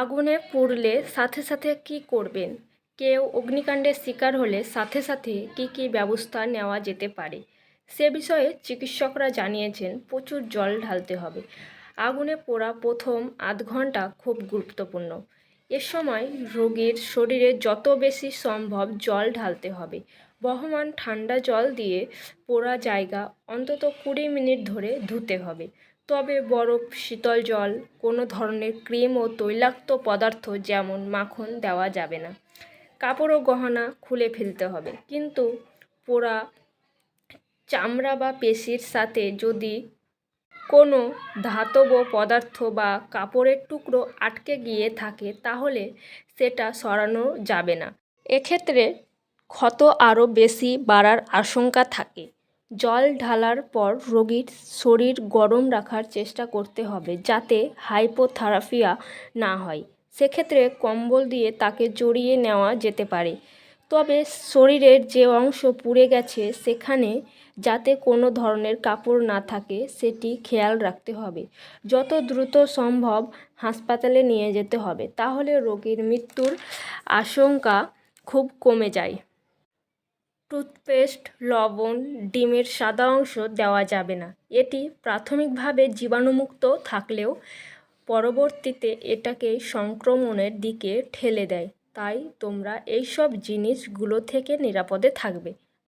আগুনে পুড়লে সাথে সাথে কী করবেন? কেউ অগ্নিকাণ্ডের শিকার হলে সাথে সাথে কী কী ব্যবস্থা নেওয়া যেতে পারে? সে বিষয়ে চিকিৎসকরা জানিয়েছেন, প্রচুর জল ঢালতে হবে। আগুনে পোড়া প্রথম আধ ঘণ্টা খুব গুরুত্বপূর্ণ। এ সময় রোগীর শরীরে যত বেশি সম্ভব জল ঢালতে হবে। বহমান ঠান্ডা জল দিয়ে পোড়া জায়গা অন্তত কুড়ি মিনিট ধরে ধুতে হবে। তবে বরফ শীতল জল, কোনো ধরনের ক্রিম ও তৈলাক্ত পদার্থ যেমন মাখন দেওয়া যাবে না। কাপড় ও গহনা খুলে ফেলতে হবে। কিন্তু পোড়া চামড়া বা পেশির সাথে যদি কোনো ধাতব পদার্থ বা কাপড়ের টুকরো আটকে গিয়ে থাকে, তাহলে সেটা সরানো যাবে না। এক্ষেত্রে ক্ষত আরও বেশি বাড়ার আশঙ্কা থাকে। জল ঢালার পর রোগীর শরীর গরম রাখার চেষ্টা করতে হবে যাতে হাইপোথারাপিয়া না হয়। সেক্ষেত্রে কম্বল দিয়ে তাকে জড়িয়ে নেওয়া যেতে পারে। তবে শরীরের যে অংশ পুড়ে গেছে সেখানে যাতে কোনো ধরনের কাপড় না থাকে সেটি খেয়াল রাখতে হবে। যত দ্রুত সম্ভব হাসপাতালে নিয়ে যেতে হবে, তাহলে রোগীর মৃত্যুর আশঙ্কা খুব কমে যায়। টুথপেস্ট, লবণ, ডিমের সাদা অংশ দেওয়া যাবে না। এটি প্রাথমিকভাবে জীবাণুমুক্ত থাকলেও পরবর্তীতে এটাকে সংক্রমণের দিকে ঠেলে দেয়। তাই তোমরা এইসব জিনিসগুলো থেকে নিরাপদে থাকবে।